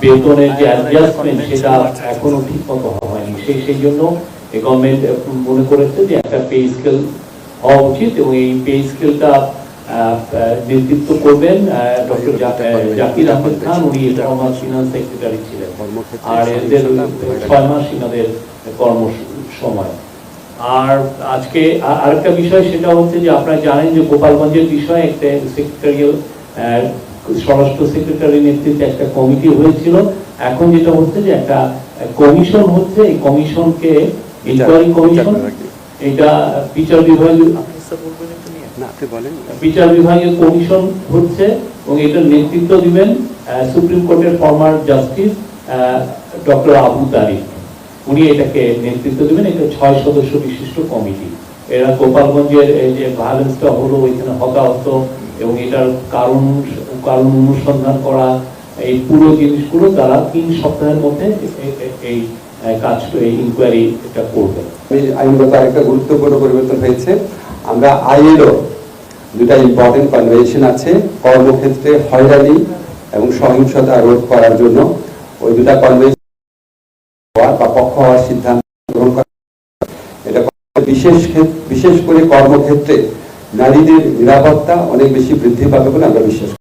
বেতনের যে অ্যাডজাস্টমেন্ট সেটা এখনও ঠিক মতো হয়নি। সেই সেই জন্য গভর্নমেন্ট মনে করেছে যে একটা পে স্কেল হওয়া উচিত এবং এই পে স্কেলটা নেতৃত্ব করবেন ডক্টর জাকির আহমেদ খান। উনি ফিনান্স সেক্রেটারি ছিলেন। আর এদের ছয় মাস ইনাদের কর্ম সময় আর আজকে আরেকটা বিষয়, সেটা হচ্ছে যে আপনারা জানেন যে গোপালগঞ্জের বিষয়ে একটা সেক্রেটারিয়াল স্বরাষ্ট্র সেক্রেটারি নেতৃত্বে একটা কমিটি হয়েছিল। এখন যেটা হচ্ছে যে একটা কমিশন হচ্ছে এই কমিশনকে ইনকোয়ারি কমিশন এটা বিচার বলেন। বিচার বিভাগীয় কমিশন হচ্ছে এবং এটার নেতৃত্ব দিবেন সুপ্রিম কোর্টের former justice doctor Abu Tariq. উনি এটাকে নেতৃত্ব দিবেন এটা ছয় সদস্য বিশিষ্ট কমিটি। এরা গোপালগঞ্জের এই যে ভায়োলেন্সটা হলো ওইখানে হতাহত এবং এটার কারণ কারণ অনুসন্ধান করা, এই পুরো জিনিসগুলো তারা তিন সপ্তাহের মধ্যে এই কাজটা এই ইনকোয়ারি এটা করবে। আইনগত আরেকটা গুরুত্বপূর্ণ পরিবর্তন হয়েছে। আমরা আইএলও দুটা ইম্পর্টেন্ট কনভেনশন আছে, কর্মক্ষেত্রে হয়রানি এবং সহিংসতা রোধ করার জন্য। ওই দুটা কনভেনশন বা পক্ষ হওয়ার সিদ্ধান্ত গ্রহণ করা। এটা বিশেষ বিশেষ করে কর্মক্ষেত্রে নারীদের নিরাপত্তা অনেক বেশি বৃদ্ধি পাবে বলে আমরা বিশ্বাস